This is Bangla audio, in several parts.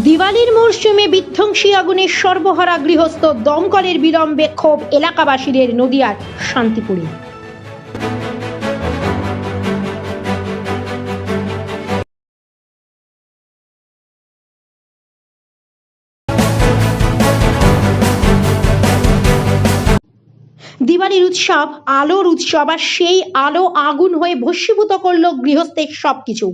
দিওয়ালির মরশুমে বিধ্বংসী আগুনে সর্বহারা গৃহস্থ দমকলের বিলম্বে ক্ষোভ এলাকাবাসীদের নদিয়ার শান্তিপুরে। দিওয়ালির উৎসব, আলোর উৎসব আর সেই আলো আগুন হয়ে ভস্মীভূত করল গৃহস্থের সবকিছু।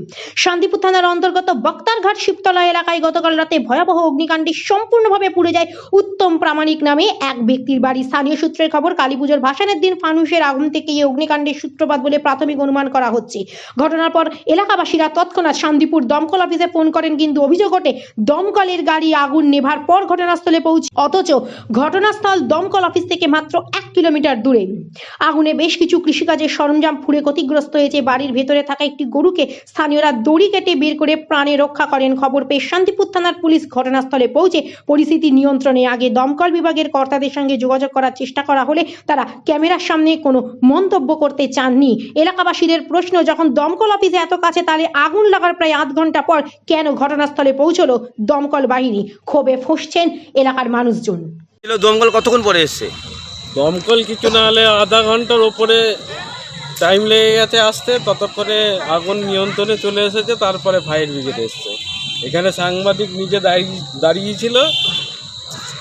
শান্তিপুর থানার অন্তর্গত বক্তারঘাট শিবতলা এলাকায় গতকাল রাতে ভয়াবহ অগ্নিকাণ্ডে সম্পূর্ণভাবে পুড়ে যায় উত্তম প্রামাণিক নামে এক ব্যক্তির বাড়ি। স্থানীয় সূত্রের খবর, কালীপুজোর ভাসানের দিন ফানুসের আগুন থেকে এই অগ্নিকাণ্ডের সূত্রপাত বলে প্রাথমিক অনুমান করা হচ্ছে। ঘটনার পর এলাকাবাসীরা তৎক্ষণাৎ শান্তিপুর দমকল অফিসে ফোন করেন, কিন্তু অভিযোগ ওঠে, দমকলের গাড়ি আগুন নেভার পর ঘটনাস্থলে পৌঁছে অথচ ঘটনাস্থল দমকল অফিস থেকে মাত্র এক কিলোমিটার দূরে। আগুনে বেশ কিছু কৃষিকাজের সরঞ্জাম পুড়ে ক্ষতিগ্রস্ত হয়েছে। বাড়ির ভেতরে থাকা একটি গরুকে স্থানীয়রা দড়ি কেটে বের করে প্রাণে রক্ষা করেন। খবর পেয়ে শান্তিপুর থানার পুলিশ ঘটনাস্থলে পৌঁছে পরিস্থিতি নিয়ন্ত্রণে আগে দমকল বিভাগের কর্তাদের সঙ্গে যোগাযোগ করার চেষ্টা করা হলে তারা ক্যামেরার সামনে কোনো মন্তব্য করতে চাননি। এলাকাবাসীদের প্রশ্ন, যখন দমকল অফিসে এত কাছে, তাহলে আগুন লাগার প্রায় আধ ঘণ্টা পর কেন ঘটনাস্থলে পৌঁছলো দমকল বাহিনী? ক্ষোভে ফসছেন এলাকার মানুষজন। দমকল কতক্ষণ পরে এসছে? দমকল কিছু না হলে আধা ঘণ্টার ওপরে টাইম লেগে গেছে আসতে, ততক্ষণে আগুন নিয়ন্ত্রণে চলে এসেছে, তারপরে ফায়ার ব্রিগেড এসছে। এখানে সাংবাদিক নিজে দাঁড়িয়ে, দাঁড়িয়েছিল।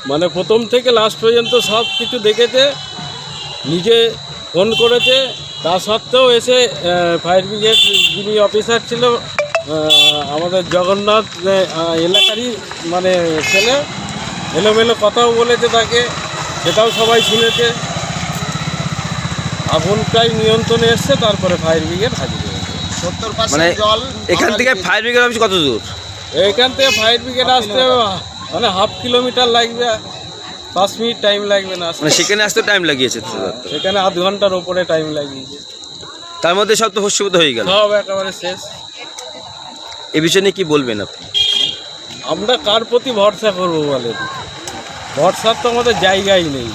মানে প্রথম থেকে লাস্ট পর্যন্ত সব কিছু দেখেছে, নিজে ফোন করেছে। তা সত্ত্বেও এসে ফায়ার ব্রিগেড যিনি অফিসার ছিল আমাদের জগন্নাথ এলাকারই মানে ছেলে, এলোমেলো কথাও বলেছে তাকে। সেটাও সবাই শুনেছে। আগুন প্রায় নিয়ন্ত্রণে এসছে তারপরে ফায়ার ব্রিগেড হাজির হয়েছে। সত্তর মানে জল এখান থেকে ফায়ার ব্রিগেড অফিস কত দূর? এইখান থেকে ফায়ার ব্রিগেড আসতে মানে হাফ কিলোমিটার লাগবে পাঁচ মিনিট টাইম লাগবে না মানে সেখানে আসতে টাইম লাগিয়েছে। সেখানে আধ ঘণ্টার ওপরে টাইম লাগিয়েছে। তার মধ্যে সব তো ভস্মীভূত হয়ে গেল। সব একেবারে শেষ। এ বিষয়ে নিয়ে কি বলবেন আপনি? আমরা কার প্রতি ভরসা করব বলেন? ভরসার তো আমাদের জায়গাই নেই।